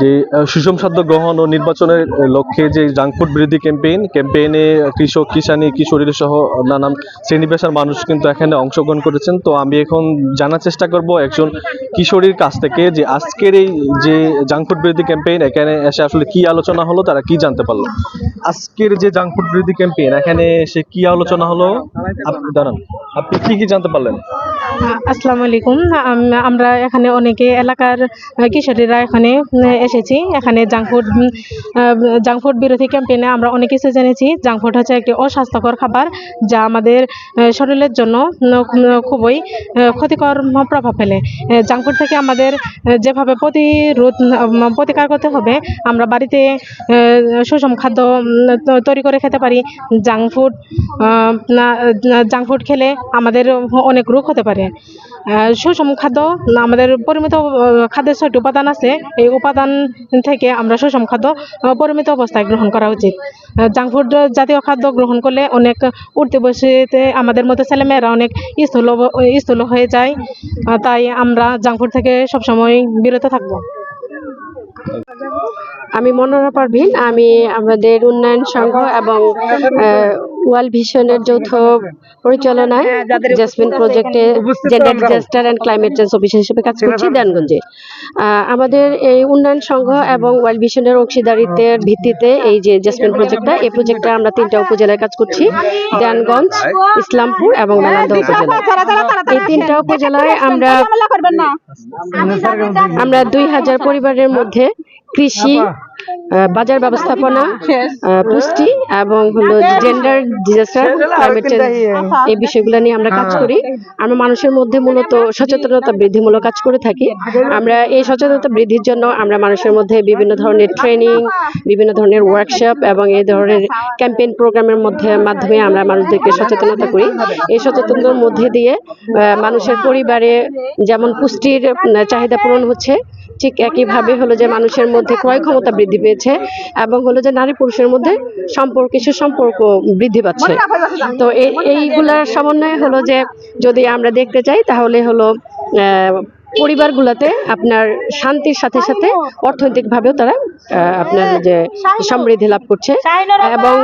যে সুষম খাদ্য গ্রহণ ও নির্বাচনের লক্ষ্যে যে জাঙ্ক ফুড বিরোধী ক্যাম্পেইন, ক্যাম্পেইনে কৃষক, কিষানি কিশোরী সহ নানান শ্রেণি পেশার মানুষ কিন্তু এখানে অংশগ্রহণ করেছেন। তো আমি এখন জানার চেষ্টা করব একজন কিশোরীর কাছ থেকে যে আজকের এই যে জাঙ্ক ফুড বিরোধী ক্যাম্পেইন, এখানে এসে আসলে কি আলোচনা হলো, তারা কি জানতে পারল? আজকের যে জাঙ্ক ফুড বিরোধী ক্যাম্পেইন, এখানে সে কি আলোচনা হলো? দাঁড়ান, আপনি কি কি জানতে পারলেন? আসসালামু আলাইকুম। আমরা এখানে অনেকে এলাকার কিশোরীরা এখানে এসেছি। এখানে জাঙ্ক ফুড জাঙ্ক ফুড বিরোধী ক্যাম্পেইনে আমরা অনেক কিছু জেনেছি। জাঙ্ক ফুড হচ্ছে একটি অস্বাস্থ্যকর খাবার যা আমাদের শরীরের জন্য খুবই ক্ষতিকর প্রভাব ফেলে। জাঙ্ক ফুড থেকে আমাদের যেভাবে প্রতিরোধ প্রতিকার করতে হবে, আমরা বাড়িতে সুষম খাদ্য তৈরি করে খেতে পারি। জাঙ্ক ফুড জাঙ্ক ফুড খেলে আমাদের অনেক রোগ হতে পারে। আহ, সুষম খাদ্য আমাদের পরিমিত খাদ্যের ছয়টি উপাদান আছে। এই উপাদান থেকে আমরা সুষম খাদ্য পরিমিত অবস্থায় গ্রহণ করা উচিত। জাঙ্ক ফুড জাতীয় খাদ্য গ্রহণ করলে অনেক উঠতে বসতে আমাদের মতো ছেলেমেয়েরা অনেক স্থূল স্থূল হয়ে যায়। তাই আমরা জাঙ্ক ফুড থেকে সবসময় বিরত থাকব। আমি মনোরা পারভিন। আমি আমাদের উন্নয়ন সংঘ এবং ওয়ার্ল্ড ভিশনের যৌথ পরিচালনায় জেসমিন প্রজেক্টে gender disaster and climate change officer হিসেবে কাজ করছি দেনগঞ্জে আহ, আমাদের এই উন্নয়ন সংঘ এবং ওয়ার্ল্ড ভিশনের অংশীদারিত্বের ভিত্তিতে এই যে জেসমিন প্রজেক্টটা এই প্রজেক্টে আমরা তিনটা উপজেলায় কাজ করছি। দেনগঞ্জ ইসলামপুর এবং নালন্দা উপজেলা। এই তিনটা উপজেলায় আমরা আমরা দুই হাজার পরিবারের মধ্যে কৃষি বাজার ব্যবস্থাপনা পুষ্টি এবং হলো জেন্ডার ডিজাস্টার ক্লাইমেট চেঞ্জ এই বিষয়গুলো নিয়ে আমরা কাজ করি। আমরা মানুষের মধ্যে মূলত সচেতনতা বৃদ্ধিমূলক কাজ করে থাকি। আমরা এই সচেতনতা বৃদ্ধির জন্য আমরা মানুষের মধ্যে বিভিন্ন ধরনের ট্রেনিং বিভিন্ন ধরনের ওয়ার্কশপ এবং এই ধরনের ক্যাম্পেইন প্রোগ্রামের মধ্যে মাধ্যমে আমরা মানুষদেরকে সচেতনতা করি। এই সচেতনতার মধ্যে দিয়ে আহ, মানুষের পরিবারে যেমন পুষ্টির চাহিদা পূরণ হচ্ছে ঠিক একইভাবে হলো যে মানুষের মধ্যে ক্রয় ক্ষমতা বৃদ্ধি পেয়েছে এবং হলো যে নারী পুরুষের মধ্যে সম্পর্ক সুসম্পর্ক বৃদ্ধি পাচ্ছে। তো এই- এইগুলার সমন্বয় হলো যে যদি আমরা দেখতে চাই তাহলে হলো আহ, পরিবারগুলোতে আপনার শান্তির সাথে সাথে অর্থনৈতিকভাবেও তারা আপনার যে সমৃদ্ধি লাভ করছে। এবং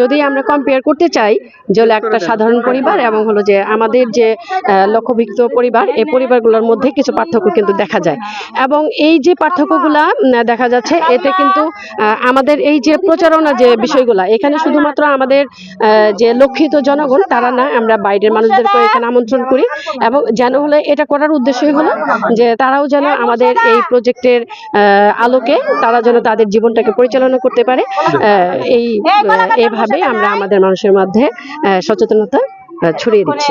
যদি আমরা কম্পেয়ার করতে চাই যে হলো একটা সাধারণ পরিবার এবং হলো যে আমাদের যে লক্ষ্যভিক্ত পরিবার এই পরিবারগুলোর মধ্যে কিছু পার্থক্য কিন্তু দেখা যায়। এবং এই যে পার্থক্যগুলা দেখা যাচ্ছে এতে কিন্তু আহ, আমাদের এই যে প্রচারণা যে বিষয়গুলা এখানে শুধুমাত্র আমাদের আহ, যে লক্ষিত জনগণ তারা না আমরা বাইরের মানুষদেরকে এখানে আমন্ত্রণ করি। এবং যেন হলে এটা করার উদ্দেশ্যই হলো যে তারাও যেন আমাদের এই প্রজেক্টের আলোকে তারা যেন তাদের জীবনটাকে পরিচালনা করতে পারে। আহ, এই আহ, এভাবে আমরা আমাদের মানুষের মধ্যে আহ, সচেতনতা ছড়িয়ে দিচ্ছি।